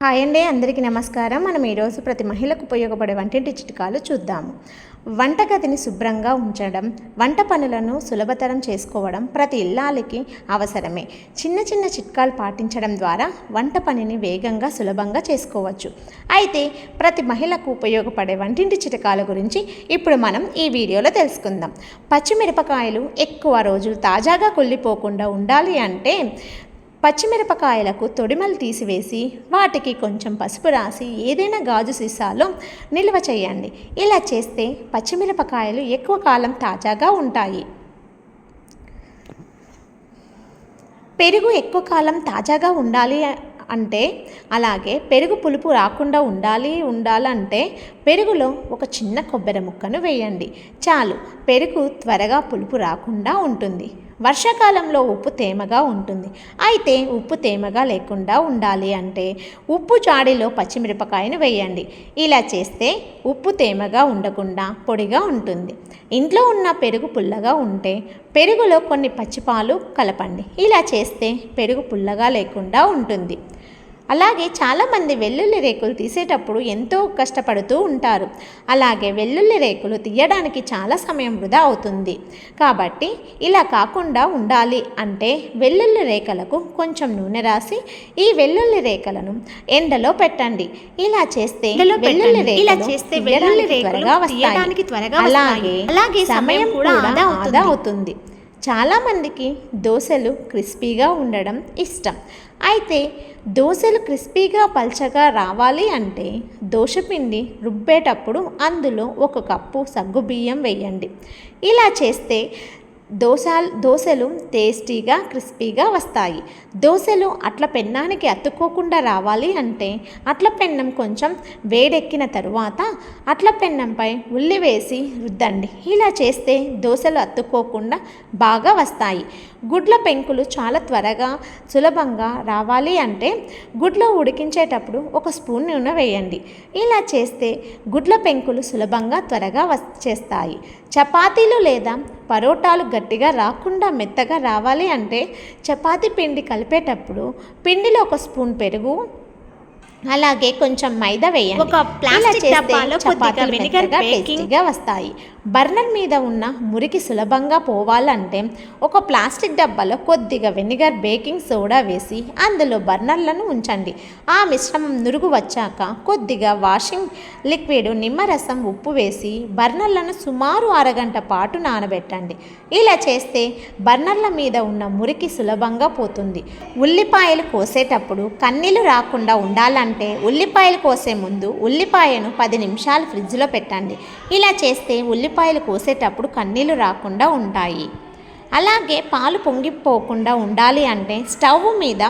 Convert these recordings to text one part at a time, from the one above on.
Hi అండి అందరికీ నమస్కారం. మనం ఈరోజు ప్రతి మహిళకు ఉపయోగపడే వంటింటి చిట్కాలు చూద్దాము. వంటగదిని శుభ్రంగా ఉంచడం వంట పనులను సులభతరం చేసుకోవడం ప్రతి ఇల్లాలకి అవసరమే. చిన్న చిన్న చిట్కాలు పాటించడం ద్వారా వంట పనిని వేగంగా సులభంగా చేసుకోవచ్చు. అయితే ప్రతి మహిళకు ఉపయోగపడే వంటింటి చిట్కాల గురించి ఇప్పుడు మనం ఈ వీడియోలో తెలుసుకుందాం. పచ్చిమిరపకాయలు ఎక్కువ రోజులు తాజాగా కుళ్ళిపోకుండా ఉండాలి అంటే పచ్చిమిరపకాయలకు తొడిమలు తీసివేసి వాటికి కొంచెం పసుపు రాసి ఏదైనా గాజు సీసాలో నిల్వ చేయండి. ఇలా చేస్తే పచ్చిమిరపకాయలు ఎక్కువ కాలం తాజాగా ఉంటాయి. పెరుగు ఎక్కువ కాలం తాజాగా ఉండాలి అంటే అలాగే పెరుగు పులుపు రాకుండా ఉండాలి ఉండాలంటే పెరుగులో ఒక చిన్న కొబ్బరి ముక్కను వేయండి. చాలు పెరుగు త్వరగా పులుపు రాకుండా ఉంటుంది. వర్షాకాలంలో ఉప్పు తేమగా ఉంటుంది. అయితే ఉప్పు తేమగా లేకుండా ఉండాలి అంటే ఉప్పు జాడిలో పచ్చిమిరపకాయను వేయండి. ఇలా చేస్తే ఉప్పు తేమగా ఉండకుండా పొడిగా ఉంటుంది. ఇంట్లో ఉన్న పెరుగు పుల్లగా ఉంటే పెరుగులో కొన్ని పచ్చిపాలు కలపండి. ఇలా చేస్తే పెరుగు పుల్లగా లేకుండా ఉంటుంది. అలాగే చాలామంది వెల్లుల్లి రేకులు తీసేటప్పుడు ఎంతో కష్టపడుతూ ఉంటారు అలాగే వెల్లుల్లి రేకులు తీయడానికి చాలా సమయం వృధా అవుతుంది కాబట్టి ఇలా కాకుండా ఉండాలి అంటే వెల్లుల్లి రేఖలకు కొంచెం నూనె రాసి ఈ వెల్లుల్లి రేఖలను ఎండలో పెట్టండి ఇలా చేస్తే వెల్లుల్లి. ఇలా రేఖలు చేస్తే వెల్లుల్లి త్వరగా వస్తాయి. అలాగే. అలాగే సమయం కూడా ఆదా అవుతుంది. చాలామందికి దోశలు క్రిస్పీగా ఉండడం ఇష్టం. అయితే దోశలు క్రిస్పీగా పల్చగా రావాలి అంటే దోశపిండి రుబ్బేటప్పుడు అందులో ఒక కప్పు సగ్గుబియ్యం వేయండి. ఇలా చేస్తే దోశ దోశలు టేస్టీగా క్రిస్పీగా వస్తాయి. దోశలు అట్ల పెన్నానికి అతుక్కోకుండా రావాలి అంటే అట్ల పెన్నం కొంచెం వేడెక్కిన తరువాత అట్ల పెన్నంపై ఉల్లి వేసి రుద్దండి. ఇలా చేస్తే దోశలు అతుక్కోకుండా బాగా వస్తాయి. గుడ్ల పెంకులు చాలా త్వరగా సులభంగా రావాలి అంటే గుడ్లు ఉడికించేటప్పుడు ఒక స్పూన్ నూనె వేయండి. ఇలా చేస్తే గుడ్ల పెంకులు సులభంగా త్వరగా వచ్చేస్తాయి చపాతీలు లేదా పరోటాలు గట్టిగా రాకుండా మెత్తగా రావాలి అంటే చపాతీ పిండి కలిపేటప్పుడు పిండిలో ఒక స్పూన్ పెరుగు అలాగే కొంచెం మైదా వేయండి. ఒక ప్లాస్టిక్ డబ్బాలో కొద్దిగా వెనిగర్ బేకింగ్ వస్తాయి. బర్నర్ మీద ఉన్న మురికి సులభంగా పోవాలంటే ఒక ప్లాస్టిక్ డబ్బాలో కొద్దిగా వెనిగర్ బేకింగ్ సోడా వేసి అందులో బర్నర్లను ఉంచండి. ఆ మిశ్రమం నురుగు వచ్చాక కొద్దిగా వాషింగ్ లిక్విడ్ నిమ్మరసం ఉప్పు వేసి బర్నర్లను సుమారు అరగంట పాటు నానబెట్టండి. ఇలా చేస్తే బర్నర్ల మీద ఉన్న మురికి సులభంగా పోతుంది. ఉల్లిపాయలు కోసేటప్పుడు కన్నీళ్ళు రాకుండా ఉండాలంటే ఉల్లిపాయలు కోసే ముందు ఉల్లిపాయను పది నిమిషాలు ఫ్రిడ్జ్లో పెట్టండి. ఇలా చేస్తే ఉల్లిపాయలు కోసేటప్పుడు కన్నీళ్ళు రాకుండా ఉంటాయి. అలాగే పాలు పొంగిపోకుండా ఉండాలి అంటే స్టవ్ మీద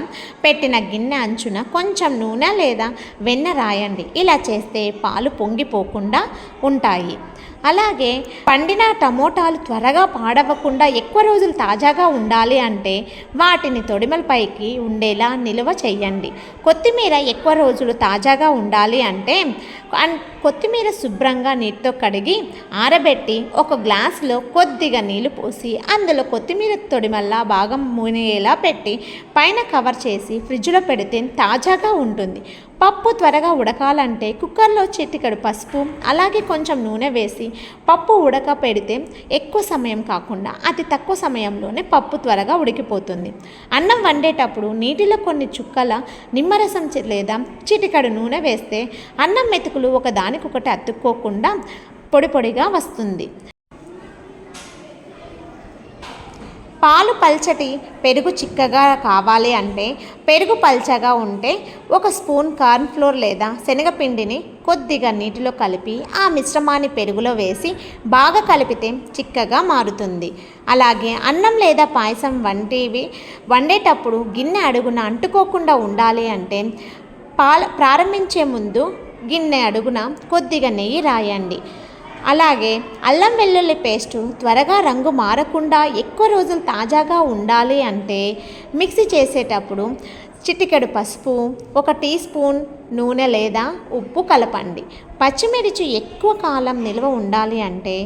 పెట్టిన గిన్నె అంచున కొంచెం నూనె లేదా వెన్న రాయండి. ఇలా చేస్తే పాలు పొంగిపోకుండా ఉంటాయి. అలాగే పండిన టమోటాలు త్వరగా పాడవకుండా ఎక్కువ రోజులు తాజాగా ఉండాలి అంటే వాటిని తొడిమలపైకి ఉండేలా నిల్వ చేయండి కొత్తిమీర ఎక్కువ రోజులు తాజాగా ఉండాలి అంటే కొత్తిమీర శుభ్రంగా నీటితో కడిగి ఆరబెట్టి ఒక గ్లాసులో కొద్దిగా నీళ్ళు పోసి అందులో కొత్తిమీర తొడిమల్లా భాగం మునిగేలా పెట్టి పైన కవర్ చేసి ఫ్రిడ్జ్లో పెడితే తాజాగా ఉంటుంది. పప్పు త్వరగా ఉడకాలంటే కుక్కర్లో చిటికెడు పసుపు అలాగే కొంచెం నూనె వేసి పప్పు ఉడక పెడితే ఎక్కువ సమయం కాకుండా అతి తక్కువ సమయంలోనే పప్పు త్వరగా ఉడికిపోతుంది. అన్నం వండేటప్పుడు నీటిలో కొన్ని చుక్కల నిమ్మరసం చి- లేదా చిటికెడు నూనె వేస్తే అన్నం మెతుకులు ఒకదానికొకటి అతుక్కోకుండా పొడి పొడిగా వస్తుంది. పాలు పల్చటి పెరుగు చిక్కగా కావాలి అంటే పెరుగు పల్చగా ఉంటే ఒక స్పూన్ కార్న్ ఫ్లోర్ లేదా శనగపిండిని కొద్దిగా నీటిలో కలిపి ఆ మిశ్రమాన్ని పెరుగులో వేసి బాగా కలిపితే చిక్కగా మారుతుంది. అలాగే అన్నం లేదా పాయసం వంటివి వండేటప్పుడు గిన్నె అడుగున అంటుకోకుండా ఉండాలి అంటే పాల ప్రారంభించే ముందు గిన్నె అడుగున కొద్దిగా నెయ్యి రాయండి. అలాగే అల్లం వెల్లుల్లి పేస్టు త్వరగా రంగు మారకుండా ఎక్కువ రోజులు తాజాగా ఉండాలి అంటే మిక్సీ చేసేటప్పుడు చిటికెడు పసుపు ఒక టీ స్పూన్ నూనె లేదా ఉప్పు కలపండి. పచ్చిమిర్చి ఎక్కువ కాలం నిల్వ ఉండాలి అంటే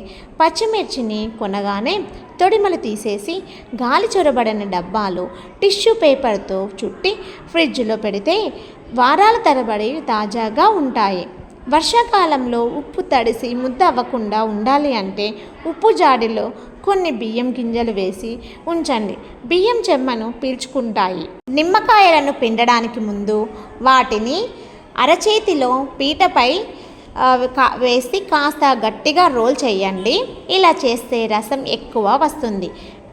పచ్చిమిర్చిని కొనగానే తొడిమలు తీసేసి గాలి చొరబడని డబ్బాలు టిష్యూ పేపర్తో చుట్టి ఫ్రిడ్జ్లో పెడితే వారాల తరబడి తాజాగా ఉంటాయి. వర్షాకాలంలో ఉప్పు తడిసి ముద్ద అవ్వకుండా ఉండాలి అంటే ఉప్పు జాడిలో కొన్ని బియ్యం గింజలు వేసి ఉంచండి. బియ్యం చెమ్మను పీల్చుకుంటాయి. నిమ్మకాయలను పిండడానికి ముందు వాటిని అరచేతిలో పీటపై కా- వేసి కాస్త గట్టిగా రోల్ చేయండి. ఇలా చేస్తే రసం ఎక్కువ వస్తుంది.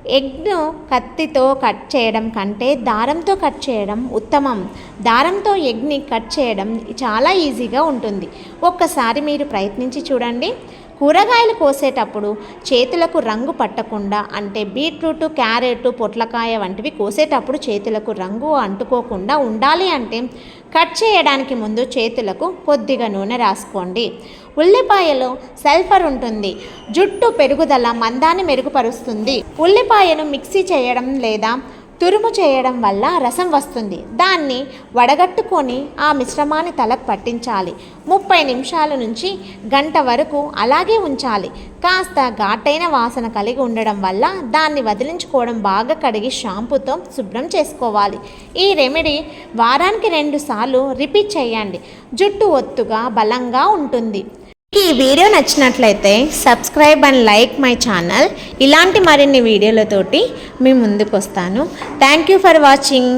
ఎగ్ను కత్తితో కట్ చేయడం కంటే దారంతో కట్ చేయడం ఉత్తమం. దారంతో ఎగ్ని కట్ చేయడం చాలా ఈజీగా ఉంటుంది. ఒక్కసారి మీరు ప్రయత్నించి చూడండి. కూరగాయలు కోసేటప్పుడు చేతులకు రంగు పట్టకుండా అంటే బీట్రూట్ క్యారెట్ పొట్లకాయ వంటివి కోసేటప్పుడు చేతులకు రంగు అంటుకోకుండా ఉండాలి అంటే కట్ చేయడానికి ముందు చేతులకు కొద్దిగా నూనె రాసుకోండి. ఉల్లిపాయలో సల్ఫర్ ఉంటుంది. జుట్టు పెరుగుదల మందాన్ని మెరుగుపరుస్తుంది. ఉల్లిపాయను మిక్సీ చేయడం లేదా తురుము చేయడం వల్ల రసం వస్తుంది. దాన్ని వడగట్టుకొని ఆ మిశ్రమాన్ని తలకు పట్టించాలి. ముప్పై నిమిషాల నుంచి గంట వరకు అలాగే ఉంచాలి. కాస్త ఘాటైన వాసన కలిగి ఉండడం వల్ల దాన్ని వదిలించుకోవడం బాగా కడిగి షాంపూతో శుభ్రం చేసుకోవాలి. ఈ రెమెడీ వారానికి రెండు సార్లు రిపీట్ చేయండి. జుట్టు ఒత్తుగా బలంగా ఉంటుంది. ఈ వీడియో నచ్చినట్లయితే subscribe and like my channel. ఇలాంటి మరిన్ని వీడియోలతోటి మీ ముందుకు వస్తాను థ్యాంక్ యూ ఫర్ వాచింగ్